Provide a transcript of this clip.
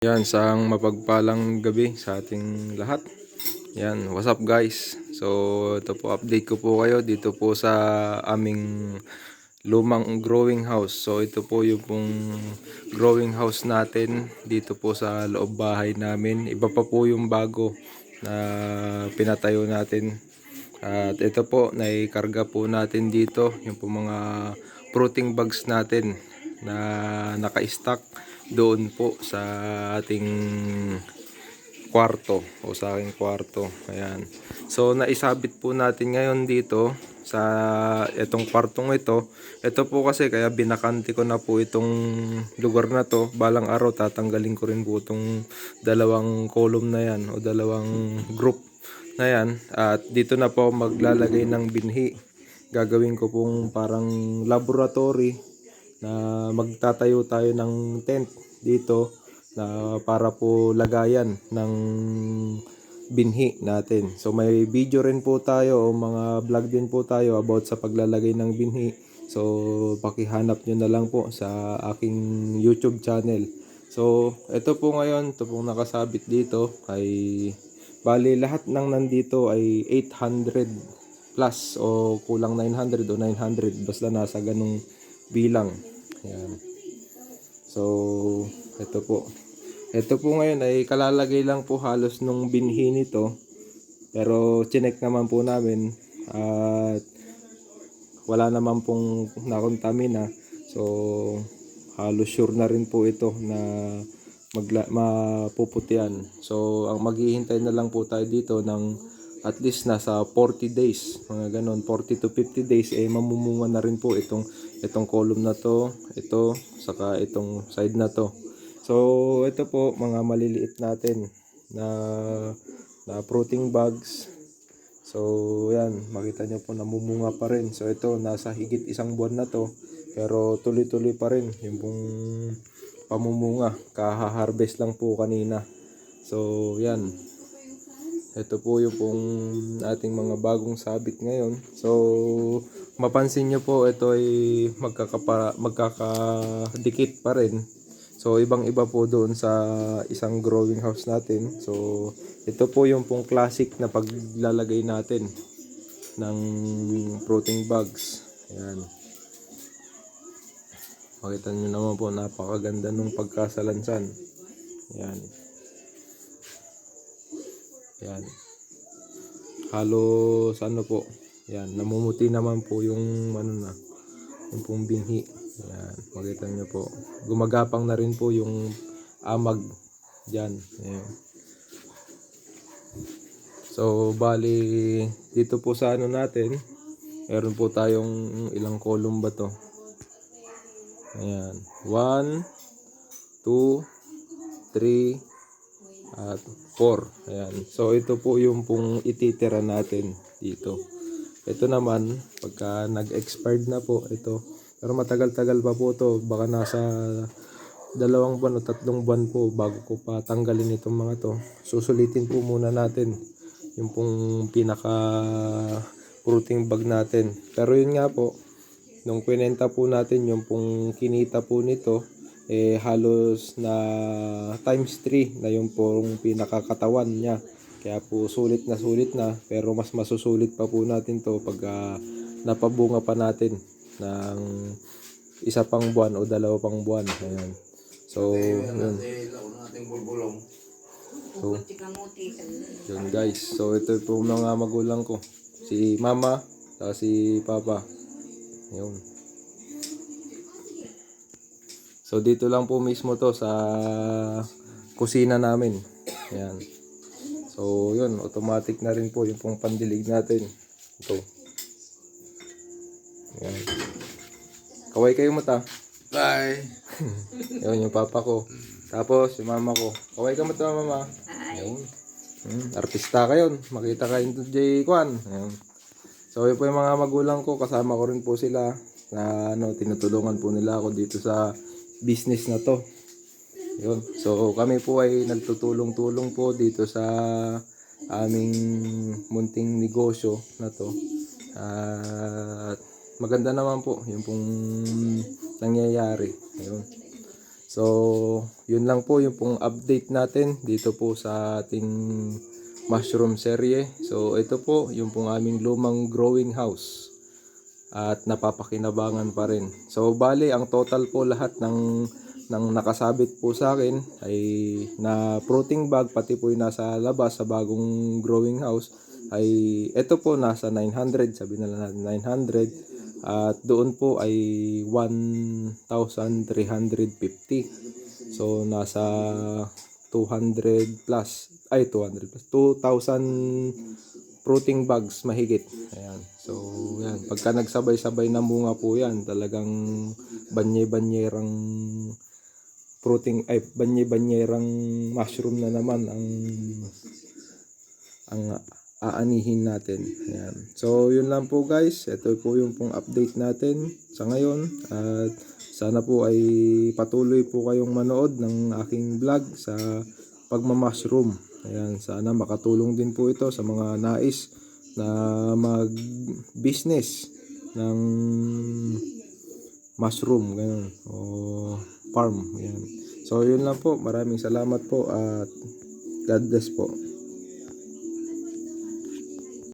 Yan, sang mapagpalang gabi sa ating lahat. Yan, what's up guys? So, ito po, update ko po kayo dito po sa aming lumang growing house. So, ito po yung pong growing house natin dito po sa loob bahay namin. Iba pa po yung bago na pinatayo natin. At ito po, naikarga po natin dito yung po mga fruiting bags natin na naka-stock doon po sa ating kwarto o sa aking kwarto. Ayan. So naisabit po natin ngayon dito sa itong kwartong ito. Ito po kasi kaya binakante ko na po itong lugar na to. Balang araw tatanggalin ko rin po itong dalawang column na yan o dalawang group na yan. At dito na po maglalagay ng binhi. Gagawin ko pong parang laboratory na magtatayo tayo ng tent dito na para po lagayan ng binhi natin. So may video rin po tayo o mga vlog din po tayo about sa paglalagay ng binhi. So pakihanap nyo na lang po sa aking YouTube channel. So ito po ngayon, ito pong nakasabit dito ay bali lahat ng nandito ay 800 plus o kulang 900 o 900 basta nasa ganung bilang. Ayan. So, ito po. Ito po ngayon ay kalalagay lang po halos nung binhi nito. Pero chinek naman po namin at wala naman pong nakontamina. So, halos sure na rin po ito na magla mapuputian. So, ang maghihintay na lang po tayo dito ng at least nasa 40 days, mga ganon, 40 to 50 days, eh mamumunga na rin po itong, itong column na to, ito, saka itong side na to. So, ito po, mga maliliit natin na, na fruiting bags. So, yan, makita nyo po, namumunga pa rin. So, ito, nasa higit isang buwan na to, pero tuloy-tuloy pa rin yung pong pamumunga. Kaha-harvest lang po kanina. So, yan, ito po yung pong ating mga bagong sabit ngayon. So, mapansin nyo po, ito ay magkakapara, magkakadikit pa rin. So, ibang-iba po doon sa isang growing house natin. So, ito po yung pong classic na paglalagay natin ng fruiting bags. Ayan. Makita nyo naman po, napakaganda nung pagkasalansan. Ayan. Yan. Halos ano po. Yan, namumuti naman po yung ano na, yung pong binhi. Yan, makita nyo po. Gumagapang na rin po yung amag diyan. Ayan. So, bali dito po sa ano natin, meron po tayong ilang column ba to? Ayan. 1 2 3 at 4. Ayan. So ito po yung pong ititira natin dito. Ito naman, pagka nag-expired na po ito. Pero matagal-tagal pa po to Baka nasa dalawang buwan o tatlong buwan po bago ko pa tanggalin itong mga to. Susulitin po muna natin yung pong pinaka fruiting bag natin. Pero yun nga po, nung kwinenta po natin yung pong kinita po nito, eh halos na times 3 na yung pong pinakakatawan niya. Kaya po sulit na sulit na pero mas masusulit pa po natin to pag ah, napabunga pa natin ng isa pang buwan o dalawa pang buwan. Ayan. So, yun. So, yun guys. So, ito po mga magulang ko. Si mama, saka si papa. Yun. So dito lang po mismo to sa kusina namin. Ayan. So yun, automatic na rin po yung pong pandilig natin. Ito. Ayan. Kaway kayo mata. Bye. Yun yung papa ko. Tapos yung mama ko. Kaway ka mata mama. Ayun. Hmm, artista kayo. Makita kayo dito J. Kwan. Ayun. So yun po yung mga magulang ko. Kasama ko rin po sila. Na ano, tinutulungan po nila ako dito sa business na to. Yun. So kami po ay nagtutulong-tulong po dito sa aming munting negosyo na to. At maganda naman po yung pong nangyayari. Ayun. So, yun lang po yung pong update natin dito po sa ating mushroom serye. So, ito po yung pong aming lumang growing house at napapakinabangan pa rin. So, bali, ang total po lahat ng, ng nakasabit po sa akin ay na fruiting bag, pati po yung nasa labas sa bagong growing house, ay ito po nasa 900, sabi na lang natin 900. At doon po ay 1,350. So, nasa 200 plus, ay 200 plus, 2,000 fruiting bags mahigit. Ayan. So, yan. Pagka nagsabay-sabay na bunga po yan, talagang banye-banyerang fruiting, ay banye-banyerang mushroom na naman ang ang aanihin natin. Ayan. So, yun lang po guys. Ito po yung pong update natin sa ngayon. At sana po ay patuloy po kayong manood ng aking vlog sa pagmamashroom. Ayan. Sana makatulong din po ito sa mga nais na mag-business ng mushroom. Ganun. O farm. Ayan. So, yun lang po. Maraming salamat po at God bless po.